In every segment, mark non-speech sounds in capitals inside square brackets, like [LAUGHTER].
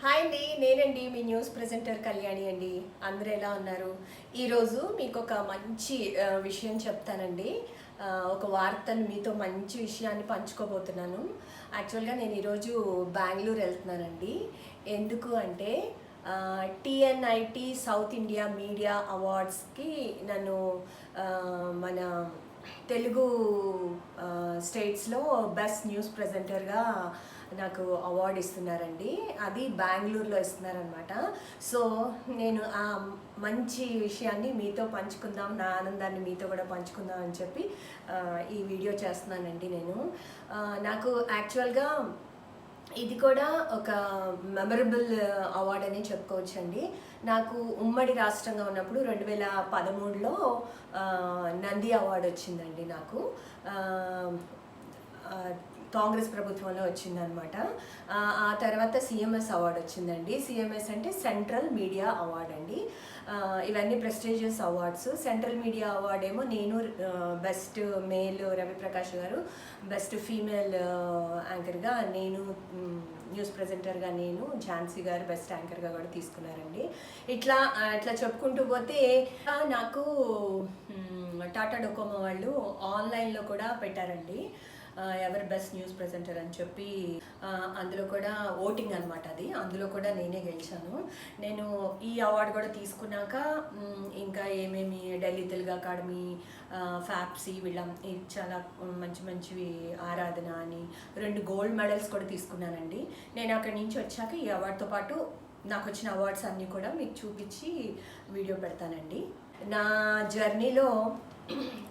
Hi అండి నేనండి మీ news presenter Kalyani అండి. అందరూ ఎలా ఉన్నారు? ఈరోజు మీకు ఒక మంచి విషయం చెప్తానండి. ఒక వార్తను మీతో మంచి విషయాన్ని పంచుకోబోతున్నాను. యాక్చువల్గా నేను ఈరోజు బెంగళూరు వెళ్తున్నానండి. ఎందుకు అంటే టిఎన్ఐటి సౌత్ ఇండియా మీడియా అవార్డ్స్కి నన్ను మన తెలుగు స్టేట్స్లో బెస్ట్ న్యూస్ ప్రజెంటర్గా నాకు అవార్డు ఇస్తున్నారండి. అది బెంగళూరులో ఇస్తున్నారనమాట సో నేను ఆ మంచి విషయాన్ని మీతో పంచుకుందాం నా ఆనందాన్ని మీతో కూడా పంచుకుందాం అని చెప్పి ఈ వీడియో చేస్తున్నానండి నేను. నాకు యాక్చువల్గా ఇది కూడా ఒక మెమరబుల్ అవార్డ్ అని చెప్పుకోవచ్చండి. నాకు ఉమ్మడి రాష్ట్రంగా ఉన్నప్పుడు రెండు వేల పదమూడులో నంది అవార్డు వచ్చిందండి నాకు. కాంగ్రెస్ ప్రభుత్వంలో వచ్చిందనమాట. ఆ, తర్వాత సిఎంఎస్ అవార్డు వచ్చిందండి. సిఎంఎస్ అంటే సెంట్రల్ మీడియా అవార్డ్ అండి. ఇవన్నీ prestigious awards. Central media award ఏమో నేను బెస్ట్ మేల్ రవిప్రకాష్ గారు బెస్ట్ ఫీమేల్ యాంకర్గా నేను న్యూస్ ప్రజెంటర్గా నేను ఝాన్సీ గారు బెస్ట్ యాంకర్గా కూడా తీసుకున్నారండి. ఇట్లా ఇట్లా చెప్పుకుంటూ పోతే నాకు టాటా డొకోమో వాళ్ళు ఆన్లైన్లో కూడా పెట్టారండి. ఎవరి బెస్ట్ న్యూస్ ప్రెజెంటర్ అని చెప్పి అందులో కూడా ఓటింగ్ అనమాట అది. అందులో కూడా నేనే గెలిచాను. నేను ఈ అవార్డు కూడా తీసుకున్నాక ఇంకా ఏమేమి ఢిల్లీ తెలుగు అకాడమీ ఆ, ఫ్యాప్సీ వీళ్ళ చాలా మంచి మంచివి ఆరాధన అని రెండు గోల్డ్ మెడల్స్ కూడా తీసుకున్నానండి. నేను అక్కడి నుంచి వచ్చాక ఈ అవార్డుతో పాటు నాకు వచ్చిన అవార్డ్స్ అన్నీ కూడా మీకు చూపించి వీడియో పెడతానండి. నా జర్నీలో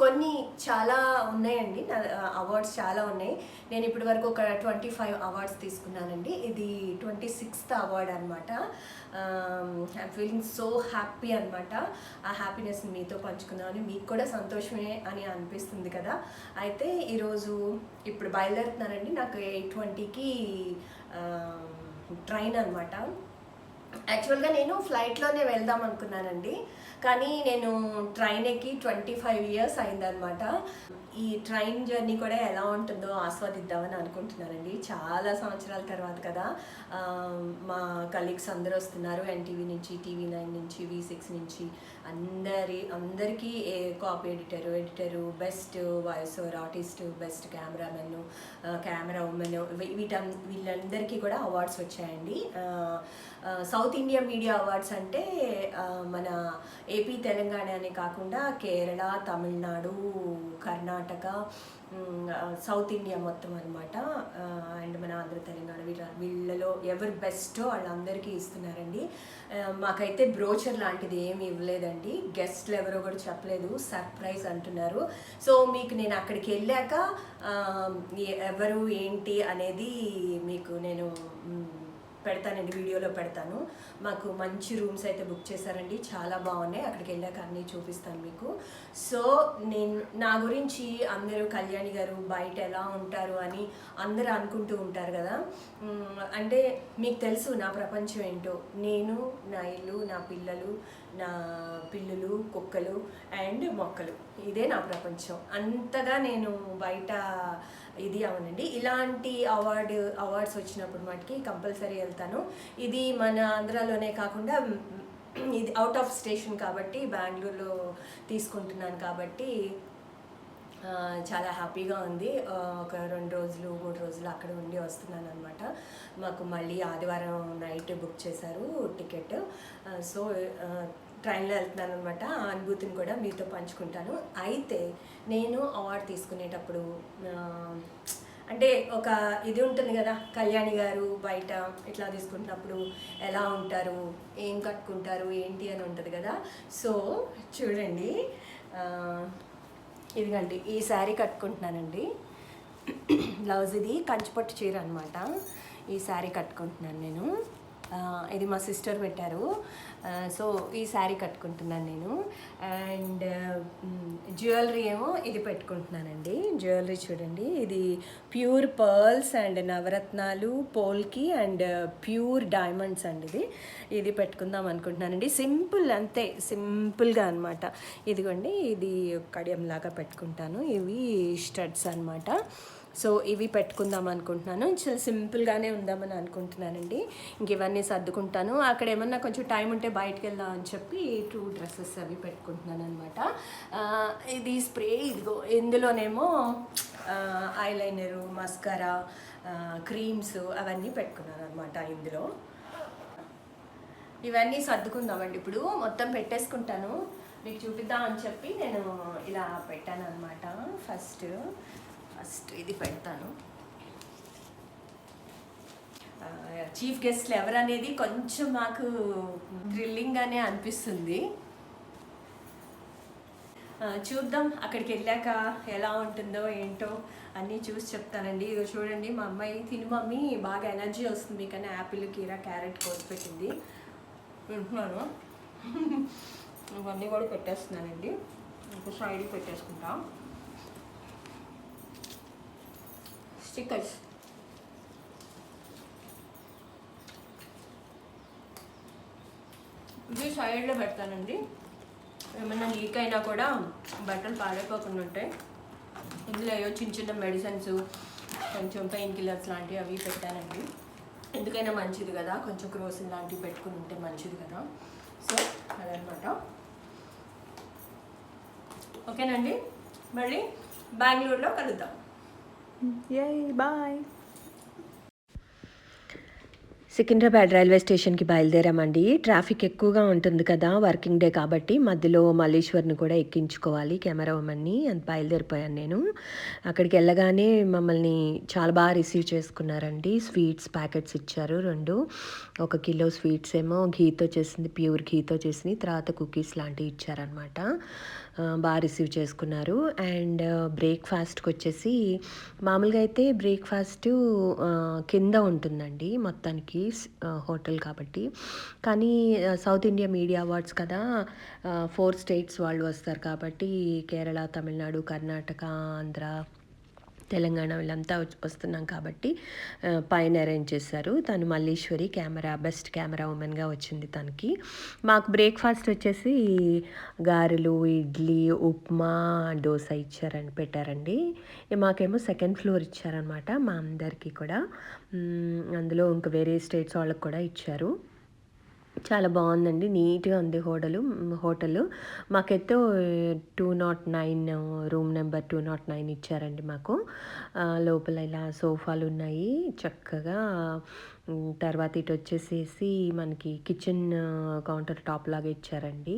కొన్ని చాలా ఉన్నాయండి. నా అవార్డ్స్ చాలా ఉన్నాయి. నేను ఇప్పటి వరకు ఒక ట్వంటీ ఫైవ్ అవార్డ్స్ తీసుకున్నానండి. ఇది ట్వంటీ సిక్స్త్ అవార్డ్ అనమాట ఐమ్ ఫీలింగ్ సో హ్యాపీ అనమాట ఆ హ్యాపీనెస్ని మీతో పంచుకుందామని మీకు కూడా సంతోషమే అని అనిపిస్తుంది కదా. అయితే ఈరోజు ఇప్పుడు బయలుదేరుతున్నానండి. నాకు ఎయిట్ ట్వంటీకి ట్రైన్ అనమాట యాక్చువల్గా నేను ఫ్లైట్లోనే వెళ్దాం అనుకున్నానండి. కానీ నేను ట్రైన్ ఎక్కి ట్వంటీ ఫైవ్ ఇయర్స్ అయిందనమాట ఈ ట్రైన్ జర్నీ కూడా ఎలా ఉంటుందో ఆస్వాదిద్దామని అనుకుంటున్నానండి. చాలా సంవత్సరాల తర్వాత కదా మా కలీగ్స్ అందరూ వస్తున్నారు ఎన్టీవీ నుంచి టీవీ నైన్ నుంచి వి సిక్స్ నుంచి. అందరి అందరికీ a copy editor editor best voice over artist best cameraman camera women వీట వీళ్ళందరికీ కూడా అవార్డ్స్ వచ్చాయండి. సౌత్ ఇండియా మీడియా అవార్డ్స్ అంటే మన ఏపీ తెలంగాణ అనే కాకుండా కేరళ తమిళనాడు కర్ణాటక సౌత్ ఇండియా మొత్తం అనమాట అండ్ మన ఆంధ్ర తెలంగాణ వీళ్ళ వీళ్ళలో ఎవరు బెస్టో వాళ్ళందరికీ ఇస్తున్నారండి. మాకైతే బ్రోచర్ లాంటిది ఏమి ఇవ్వలేదండి. గెస్ట్లు ఎవరో కూడా చెప్పలేదు. సర్ప్రైజ్ అంటున్నారు. సో మీకు నేను అక్కడికి వెళ్ళాక ఎవరు ఏంటి అనేది మీకు నేను పెడతానండి వీడియోలో పెడతాను. మాకు మంచి రూమ్స్ అయితే బుక్ చేశారండి చాలా బాగున్నాయి. అక్కడికి వెళ్ళాక అన్నీ చూపిస్తాను మీకు. సో నేను నా గురించి అందరూ కళ్యాణి గారు బయట ఎలా ఉంటారు అని అందరూ అనుకుంటూ ఉంటారు కదా. అంటే మీకు తెలుసు నా ప్రపంచం ఏంటో. నేను నా ఇల్లు నా పిల్లలు నా పిల్లులు కుక్కలు అండ్ మొక్కలు. ఇదే నా ప్రపంచం. అంతగా నేను బయట ఇది అవునండి. ఇలాంటి అవార్డు అవార్డ్స్ వచ్చినప్పుడు మటుకి కంపల్సరీ వెళ్తాను. ఇది మన ఆంధ్రాలోనే కాకుండా ఇది అవుట్ ఆఫ్ స్టేషన్ కాబట్టి బెంగళూరులో తీసుకుంటున్నాను కాబట్టి చాలా హ్యాపీగా ఉంది. ఒక రెండు రోజులు మూడు రోజులు అక్కడ ఉండి వస్తున్నాను అనమాట మాకు మళ్ళీ ఆదివారం నైట్ బుక్ చేశారు టికెట్. సో ట్రైన్లో వెళ్తున్నాను అనమాట ఆ అనుభూతిని కూడా మీతో పంచుకుంటాను. అయితే నేను అవార్డు తీసుకునేటప్పుడు అంటే ఒక ఇది ఉంటుంది కదా కళ్యాణి గారు బయట ఇట్లా తీసుకుంటున్నప్పుడు ఎలా ఉంటారు ఏం కట్టుకుంటారు ఏంటి అని ఉంటుంది కదా. సో చూడండి ఇదిగండి ఈ శారీ కట్టుకుంటున్నానండి. [CLEARS THROAT] బ్లౌజ్ ఇది కంచిపట్టు చీర అనమాట ఈ శారీ కట్టుకుంటున్నాను నేను. ఇది మా సిస్టర్ పెట్టారు. సో ఈ శారీ కట్టుకుంటున్నాను నేను. అండ్ జ్యువెలరీ ఏమో ఇది పెట్టుకుంటున్నానండి. జ్యువెలరీ చూడండి. ఇది ప్యూర్ పర్ల్స్ అండ్ నవరత్నాలు పోల్కి అండ్ ప్యూర్ డైమండ్స్ అండి ఇది. ఇది పెట్టుకుందాం అనుకుంటున్నానండి. సింపుల్ అంతే సింపుల్గా అనమాట ఇదిగోండి ఇది కడియం లాగా పెట్టుకుంటాను. ఇవి స్టడ్స్ అనమాట సో ఇవి పెట్టుకుందాం అనుకుంటున్నాను. చాలా సింపుల్గానే ఉందామని అనుకుంటున్నానండి. ఇంక ఇవన్నీ సర్దుకుంటాను. అక్కడ ఏమన్నా కొంచెం టైం ఉంటే బయటకు వెళ్దాం అని చెప్పి టూ డ్రెస్సెస్ అవి పెట్టుకుంటున్నాను అనమాట ఇది స్ప్రే ఇదిగో ఇందులోనేమో ఐలైనరు మస్కరా క్రీమ్స్ అవన్నీ పెట్టుకున్నాను అనమాట ఇందులో. ఇవన్నీ సర్దుకుందామండి. ఇప్పుడు మొత్తం పెట్టేసుకుంటాను. మీకు చూపిద్దాం అని చెప్పి నేను ఇలా పెట్టాను అనమాట ఫస్ట్ ఫస్ట్ ఇది పెడతాను. చీఫ్ గెస్ట్లు ఎవరనేది కొంచెం మాకు థ్రిల్లింగ్గానే అనిపిస్తుంది. చూద్దాం అక్కడికి వెళ్ళాక ఎలా ఉంటుందో ఏంటో అన్నీ చూసి చెప్తానండి. ఇదో చూడండి మా అమ్మాయి తిని మమ్మీ బాగా ఎనర్జీ వస్తుంది కానీ యాపిల్ కీరా క్యారెట్ కోసి పెట్టింది. వింటున్నాను ఇవన్నీ కూడా పెట్టేస్తున్నానండి. ఇంకా సైడ్ పెట్టేసుకుంటాం. స్టిక్కర్స్ ఇది సైడ్లో పెడతానండి. ఏమైనా లీక్ అయినా కూడా బట్టలు పాడైపోకుండా ఉంటాయి. ఇందులో ఏవో చిన్న చిన్న మెడిసిన్స్ కొంచెం పెయిన్ కిల్లర్స్ లాంటివి అవి పెట్టానండి. ఎందుకైనా మంచిది కదా కొంచెం క్రోసిన్ లాంటివి పెట్టుకుని ఉంటే మంచిది కదా. సో అదనమాట ఓకేనండి? మళ్ళీ బెంగళూరులో కలుద్దాం. యే బాయ్ సికింద్రాబాద్ రైల్వే స్టేషన్కి బయలుదేరామండి. ట్రాఫిక్ ఎక్కువగా ఉంటుంది కదా వర్కింగ్ డే కాబట్టి మధ్యలో మల్లేశ్వర్ని కూడా ఎక్కించుకోవాలి కెమెరా ఉమెన్ని అని బయలుదేరిపోయాను నేను. అక్కడికి వెళ్ళగానే మమ్మల్ని చాలా బాగా రిసీవ్ చేసుకున్నారండి. స్వీట్స్ ప్యాకెట్స్ ఇచ్చారు రెండు. ఒక కిలో స్వీట్స్ ఏమో ఘీతో చేసింది ప్యూర్ ఘీతో చేసింది తర్వాత కుకీస్ లాంటివి ఇచ్చారనమాట బాగా రిసీవ్ చేసుకున్నారు. అండ్ బ్రేక్ఫాస్ట్కి వచ్చేసి మామూలుగా అయితే బ్రేక్ఫాస్ట్ కింద ఉంటుందండి మొత్తానికి హోటల్ కాబట్టి. కానీ సౌత్ ఇండియా మీడియా అవార్డ్స్ కదా ఫోర్ స్టేట్స్ వాళ్ళు వస్తారు కాబట్టి కేరళ తమిళనాడు కర్ణాటక ఆంధ్ర తెలంగాణ వీళ్ళంతా వస్తున్నాం కాబట్టి పైన అరేంజ్ చేశారు. తను మల్లీశ్వరి కెమెరా బెస్ట్ కెమెరా ఉమెన్గా వచ్చింది తనకి. మాకు బ్రేక్ఫాస్ట్ వచ్చేసి గారెలు ఇడ్లీ ఉప్మా దోశ ఇచ్చారని పెట్టారండి. మాకేమో సెకండ్ ఫ్లోర్ ఇచ్చారనమాట మా అందరికీ కూడా. అందులో ఇంకా వేరే స్టేట్స్ వాళ్ళకి కూడా ఇచ్చారు. చాలా బాగుందండి. నీట్గా ఉంది హోటలు హోటల్. మాకైతే two nought nine room number two nought nine ఇచ్చారండి మాకు. లోపల ఇలా సోఫాలు ఉన్నాయి చక్కగా తర్వాత ఇటు వచ్చేసేసి మనకి కిచెన్ కౌంటర్ టాప్ లాగా ఇచ్చారండి.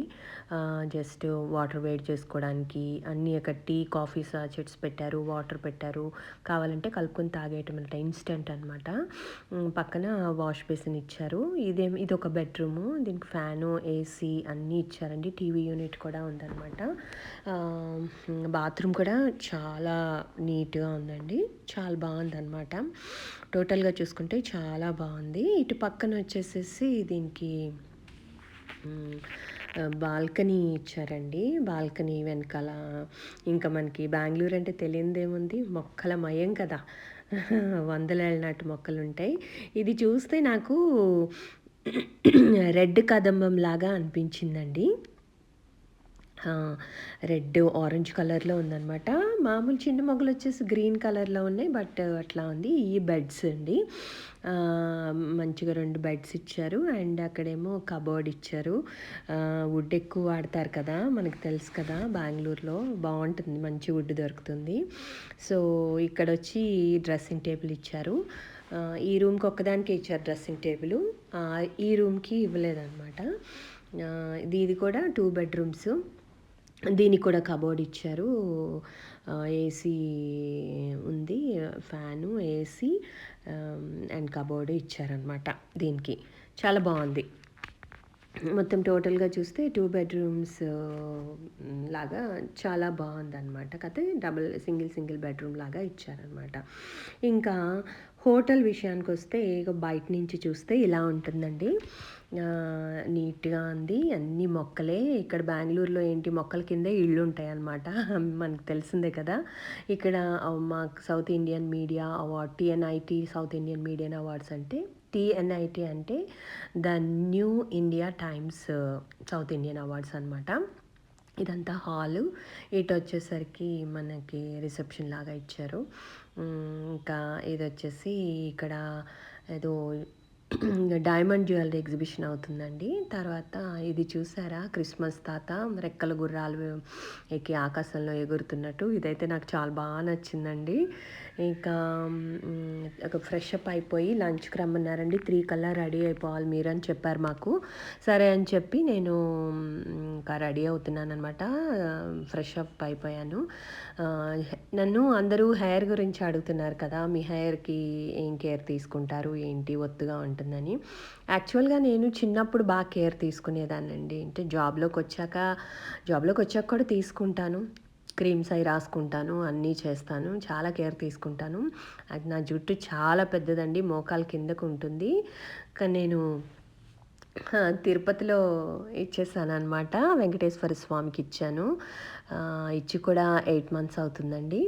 జస్ట్ వాటర్ వేడి చేసుకోవడానికి అన్నీ ఒక టీ కాఫీ సాచెట్స్ పెట్టారు వాటర్ పెట్టారు. కావాలంటే కలుపుకొని తాగేయటం అంటే ఇన్స్టెంట్ అనమాట పక్కన వాష్ బేసిన్ ఇచ్చారు. ఇదేం ఇది ఒక బెడ్రూము. దీనికి ఫ్యాను ఏసీ అన్నీ ఇచ్చారండి. టీవీ యూనిట్ కూడా ఉందన్నమాట. బాత్రూమ్ కూడా చాలా నీట్గా ఉందండి. చాలా బాగుందన్నమాట. టోటల్గా చూసుకుంటే చాలా బాగుంది. ఇటు పక్కన వచ్చేసేసి దీనికి బాల్కనీ ఇచ్చారండి. బాల్కనీ వెనకాల ఇంకా మనకి బెంగళూరు అంటే తెలియదేముంది మొక్కల మయం కదా. [LAUGHS] వందలేళ్ళ నాటు మొక్కలు ఉంటాయి ఇది చూస్తే నాకు [CLEARS THROAT] రెడ్ కదంబం లాగా అనిపించిందండి. రెడ్ ఆరెంజ్ కలర్లో ఉందన్నమాట. మామూలు చిన్న మొగ్గలు వచ్చేసి గ్రీన్ కలర్లో ఉన్నాయి బట్ అట్లా ఉంది. ఈ బెడ్స్ అండి. మంచిగా రెండు బెడ్స్ ఇచ్చారు. అండ్ అక్కడేమో కబోర్డ్ ఇచ్చారు. వుడ్ ఎక్కువ వాడతారు కదా మనకు తెలుసు కదా బెంగళూరులో. బాగుంటుంది మంచి వుడ్ దొరుకుతుంది. సో ఇక్కడ వచ్చి డ్రెస్సింగ్ టేబుల్ ఇచ్చారు. ఈ రూమ్కి ఒక్కదానికే ఇచ్చారు డ్రెస్సింగ్ టేబుల్. ఈ రూమ్కి ఇవ్వలేదన్నమాట. ఇది ఇది కూడా టూ బెడ్రూమ్స్. దీనికి కూడా కబోర్డ్ ఇచ్చారు. ఏసీ ఉంది ఫ్యాను ఏసీ అండ్ కబోర్డ్ ఇచ్చారనమాట దీనికి. చాలా బాగుంది. మొత్తం టోటల్గా చూస్తే టూ బెడ్రూమ్స్ లాగా చాలా బాగుందన్నమాట. కథ డబుల్ సింగిల్ సింగిల్ బెడ్రూమ్ లాగా ఇచ్చారనమాట ఇంకా హోటల్ విషయానికి వస్తే ఇక బయట నుంచి చూస్తే ఇలా ఉంటుందండి. నీట్గా ఉంది అన్ని మొక్కలే. ఇక్కడ బెంగళూరులో ఏంటి మొక్కల కిందే ఇళ్ళు ఉంటాయి అన్నమాట [LAUGHS] మనకు తెలిసిందే కదా. ఇక్కడ మా మాకు south Indian media award TNIT south Indian media awards అంటే టిఎన్ఐటి అంటే the new India times south Indian awards అనమాట ఇదంతా హాలు. ఇటు వచ్చేసరికి మనకి రిసెప్షన్ లాగా ఇచ్చారు. ఇంకా ఇది వచ్చేసి ఇక్కడ ఏదో డైమండ్ జ్యువెలరీ ఎగ్జిబిషన్ అవుతుందండి. తర్వాత ఇది చూసారా? క్రిస్మస్ తాత రెక్కల గుర్రాలు ఎక్కి ఆకాశంలో ఎగురుతున్నట్టు. ఇదైతే నాకు చాలా బాగా నచ్చిందండి. ఇంకా ఒక ఫ్రెష్ అప్ అయిపోయి లంచ్కి రమ్మన్నారండి. త్రీ కల్లా రెడీ అయిపోవాలి మీరు అని చెప్పారు మాకు. సరే అని చెప్పి నేను ఇంకా రెడీ అవుతున్నాను అనమాట ఫ్రెష్ అప్ అయిపోయాను. నన్ను అందరూ హెయిర్ గురించి అడుగుతున్నారు కదా మీ హెయిర్కి ఏం కేర్ తీసుకుంటారు ఏంటి ఒత్తుగా ఉంటుందని. యాక్చువల్గా నేను చిన్నప్పుడు బాగా కేర్ తీసుకునేదానండి అంటే జాబ్లోకి వచ్చాక జాబ్లోకి వచ్చాక కూడా తీసుకుంటాను. క్రీమ్స్ అవి రాసుకుంటాను అన్నీ చేస్తాను చాలా కేర్ తీసుకుంటాను. అది నా జుట్టు చాలా పెద్దదండి మోకాలు కిందకు ఉంటుంది. కానీ నేను తిరుపతిలో ఇచ్చేసాను అనమాట వెంకటేశ్వర స్వామికి ఇచ్చాను. ఇచ్చి కూడా ఎయిట్ మంత్స్ అవుతుందండి.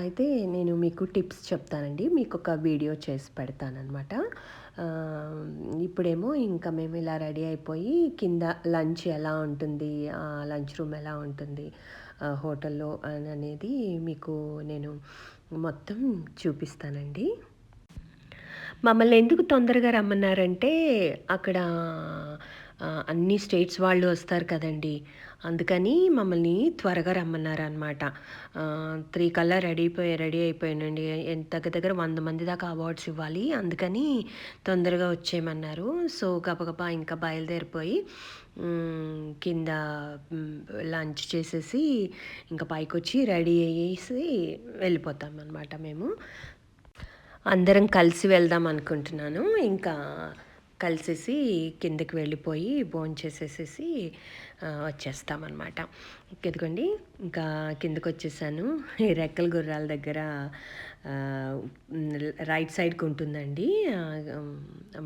అయితే నేను మీకు టిప్స్ చెప్తానండి మీకు ఒక వీడియో చేసి పెడతానమాట ఇప్పుడేమో ఇంకా మేము ఇలా రెడీ అయిపోయి కింద లంచ్ ఎలా ఉంటుంది లంచ్ రూమ్ ఎలా ఉంటుంది హోటల్లో అని అనేది మీకు నేను మొత్తం చూపిస్తానండి. మమ్మల్ని ఎందుకు తొందరగా రమ్మన్నారంటే అక్కడ అన్ని స్టేట్స్ వాళ్ళు వస్తారు కదండి. అందుకని మమ్మల్ని త్వరగా రమ్మన్నారు అనమాట త్రీ కల్లా రెడీ అయిపోయి రెడీ అయిపోయానండి. ఎంత దగ్గర దగ్గర వంద మంది దాకా అవార్డ్స్ ఇవ్వాలి. అందుకని తొందరగా వచ్చేయమన్నారు. సో గబగబా ఇంకా బయలుదేరిపోయి కింద లంచ్ చేసేసి ఇంకా పైకి వచ్చి రెడీ అయ్యేసి వెళ్ళిపోతాం అనమాట మేము. అందరం కలిసి వెళ్దాం అనుకుంటున్నాను. ఇంకా కలిసేసి కిందకి వెళ్ళిపోయి భోంచేసేసేసి వచ్చేస్తామన్నమాట. ఇదిగోండి ఇంకా కిందకు వచ్చేసాను ఈ రెక్కల గుర్రాల దగ్గర రైట్ సైడ్కి ఉంటుందండి.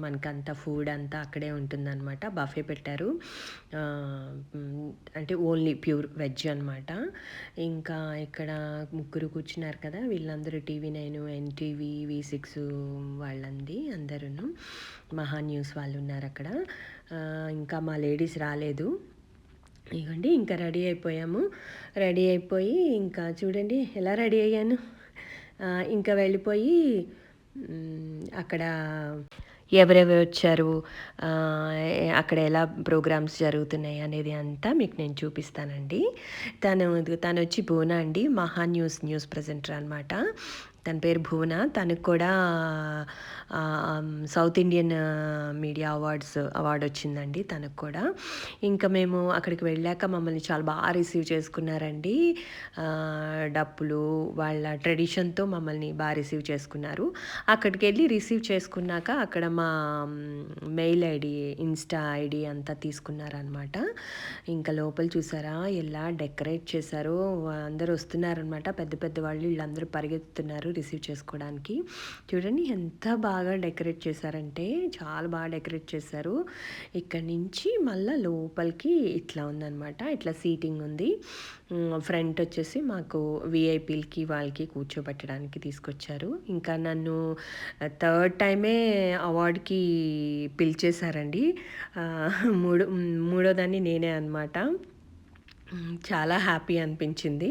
మనకంతా ఫుడ్ అంతా అక్కడే ఉంటుందన్నమాట. బఫే పెట్టారు. అంటే ఓన్లీ ప్యూర్ వెజ్ అనమాట ఇంకా ఇక్కడ ముగ్గురు కూర్చున్నారు కదా వీళ్ళందరూ TV nine NTV V six వాళ్ళంది అందరూ మహా న్యూస్ వాళ్ళు ఉన్నారు అక్కడ ఇంకా మా లేడీస్ రాలేదు. ఇవ్వండి ఇంకా రెడీ అయిపోయాము. రెడీ అయిపోయి ఇంకా చూడండి ఎలా రెడీ అయ్యాను? ఇంకా వెళ్ళిపోయి అక్కడ ఎవరెవరు వచ్చారు? అక్కడ ఎలా ప్రోగ్రామ్స్ జరుగుతున్నాయి అనేది అంతా మీకు నేను చూపిస్తానండి. తను తను వచ్చి భువన అండి మహా న్యూస్ న్యూస్ ప్రజెంటర్ అనమాట తన పేరు భువన. తనకు కూడా south Indian media awards award వచ్చిందండి తనకు కూడా. ఇంకా మేము అక్కడికి వెళ్ళాక మమ్మల్ని చాలా బాగా రిసీవ్ చేసుకున్నారండి. డప్పులు వాళ్ళ ట్రెడిషన్తో మమ్మల్ని బాగా రిసీవ్ చేసుకున్నారు. అక్కడికి వెళ్ళి రిసీవ్ చేసుకున్నాక అక్కడ మా మెయిల్ ఐడి ఇన్స్టా ఐడి అంతా తీసుకున్నారనమాట. ఇంకా లోపల చూసారా ఎలా డెకరేట్ చేశారో అందరూ వస్తున్నారనమాట. పెద్ద పెద్ద వాళ్ళు వీళ్ళందరూ పరిగెత్తుతున్నారు. రిసీవ్ చేసుకోవడానికి. చూడండి ఎంత బాగా డెకరేట్ చేశారంటే చాలా బాగా డెకరేట్ చేశారు. ఇక్కడ నుంచి మళ్ళీ లోపలికి ఇట్లా ఉందన్నమాట. ఇట్లా సీటింగ్ ఉంది. ఫ్రంట్ వచ్చేసి మాకు విఐపీలకి వాళ్ళకి కూర్చోబెట్టడానికి తీసుకొచ్చారు. ఇంకా నన్ను థర్డ్ టైమే అవార్డ్కి పిలిచేశారండి. మూడో మూడోదాన్ని నేనే అనమాట చాలా హ్యాపీ అనిపించింది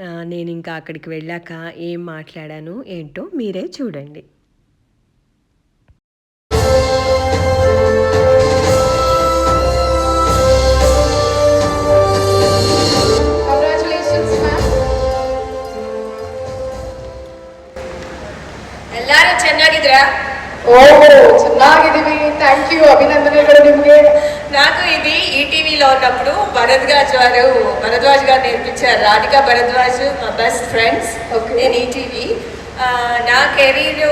ఆ, నేను ఇంకా అక్కడికి వెళ్ళాక ఏం మాట్లాడాను ఏంటో మీరే చూడండి Congratulations, ma'am. ಎಲ್ಲರೂ ಚೆನ್ನಾಗಿದ್ದೀರಾ ಓ ಚೆನ್ನಾಗಿದ್ದೀವಿ ಥ್ಯಾಂಕ್ ಯು ಅಭಿನಂದನೆಗಳು ನಿಮಗೆ నాకు ఇది ఈటీవీలో ఉన్నప్పుడు భరద్వాజ్ గారు భరద్వాజ్ గారు నేర్పించారు. రాధికా భరద్వాజ్ మా బెస్ట్ ఫ్రెండ్స్. నేను ఈటీవీ నా కెరీర్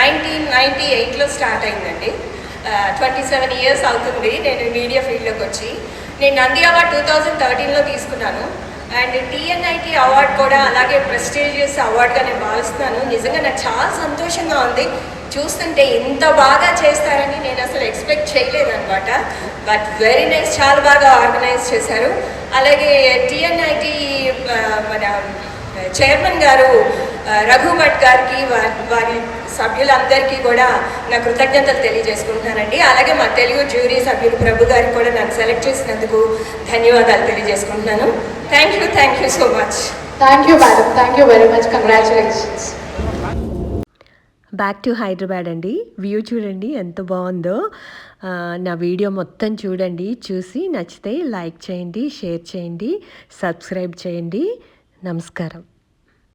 నైన్టీన్ నైంటీ ఎయిట్లో స్టార్ట్ అయిందండి. ట్వంటీ సెవెన్ ఇయర్స్ అవుతుంది. నేను మీడియా ఫీల్డ్లోకి వచ్చి నేను నంది అవార్డ్ టూ థౌజండ్ థర్టీన్లో తీసుకున్నాను. అండ్ టీఎన్ఐటి అవార్డ్ కూడా అలాగే ప్రెస్టీజియస్ అవార్డ్గా నేను భావిస్తున్నాను. నిజంగా నాకు చాలా సంతోషంగా ఉంది. చూస్తుంటే ఇంత బాగా చేస్తారని నేను అసలు ఎక్స్పెక్ట్ చేయలేదన్నమాట. బట్ వెరీ నైస్ చాలా బాగా ఆర్గనైజ్ చేశారు. అలాగే టిఎన్ఐటి మన చైర్మన్ గారు రఘు భట్ గారికి వారి సభ్యులందరికీ కూడా నా కృతజ్ఞతలు తెలియజేసుకుంటున్నానండి. అలాగే మా తెలుగు జ్యూరీ సభ్యులు ప్రభు గారికి కూడా నన్ను సెలెక్ట్ చేసినందుకు ధన్యవాదాలు తెలియజేసుకుంటున్నాను. Thank you thank you so much. Thank you madam thank you very much congratulations back to Hyderabad అండి. వ్యూ చూడండి ఎంత బాగుందో. నా వీడియో మొత్తం చూడండి చూసి నచ్చితే లైక్ చేయండి షేర్ చేయండి సబ్స్క్రైబ్ చేయండి. నమస్కారం.